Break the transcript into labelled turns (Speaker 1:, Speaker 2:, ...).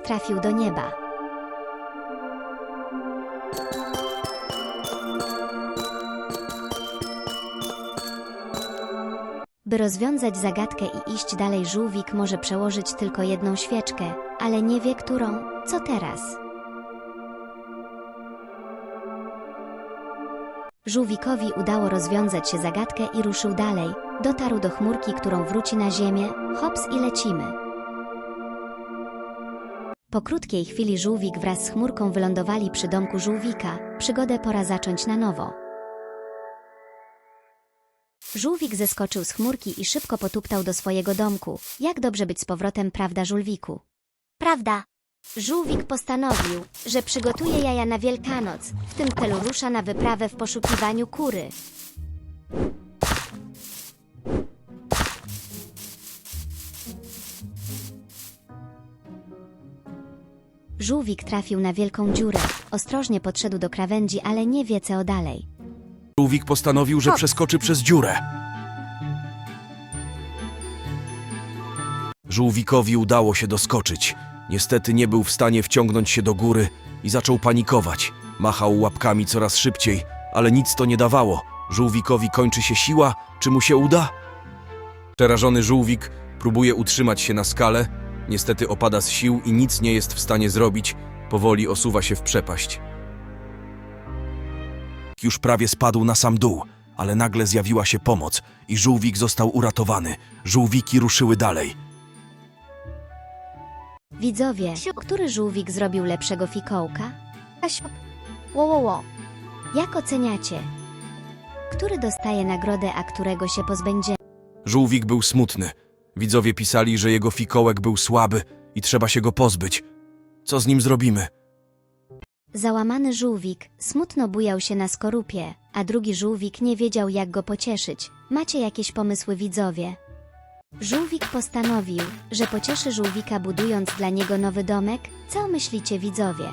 Speaker 1: trafił do nieba. By rozwiązać zagadkę i iść dalej, żółwik może przełożyć tylko jedną świeczkę, ale nie wie którą. Co teraz? Żółwikowi udało rozwiązać się zagadkę i ruszył dalej. Dotarł do chmurki, którą wróci na ziemię. Hops i lecimy. Po krótkiej chwili żółwik wraz z chmurką wylądowali przy domku żółwika. Przygodę pora zacząć na nowo. Żółwik zeskoczył z chmurki i szybko potuptał do swojego domku. Jak dobrze być z powrotem, prawda, żółwiku? Prawda. Żółwik postanowił, że przygotuje jaja na Wielkanoc. W tym celu rusza na wyprawę w poszukiwaniu kury. Żółwik trafił na wielką dziurę. Ostrożnie podszedł do krawędzi, ale nie wie co dalej.
Speaker 2: Żółwik postanowił, że przeskoczy przez dziurę. Żółwikowi udało się doskoczyć. Niestety nie był w stanie wciągnąć się do góry i zaczął panikować. Machał łapkami coraz szybciej, ale nic to nie dawało. Żółwikowi kończy się siła, czy mu się uda? Przerażony żółwik próbuje utrzymać się na skale, niestety opada z sił i nic nie jest w stanie zrobić, powoli osuwa się w przepaść. Już prawie spadł na sam dół, ale nagle zjawiła się pomoc i żółwik został uratowany. Żółwiki ruszyły dalej.
Speaker 1: Widzowie, który żółwik zrobił lepszego fikołka? Ło, ło, ło. Jak oceniacie? Który dostaje nagrodę, a którego się pozbędzie?
Speaker 2: Żółwik był smutny. Widzowie pisali, że jego fikołek był słaby i trzeba się go pozbyć. Co z nim zrobimy?
Speaker 1: Załamany żółwik smutno bujał się na skorupie, a drugi żółwik nie wiedział jak go pocieszyć. Macie jakieś pomysły widzowie? Żółwik postanowił, że pocieszy żółwika budując dla niego nowy domek. Co myślicie widzowie?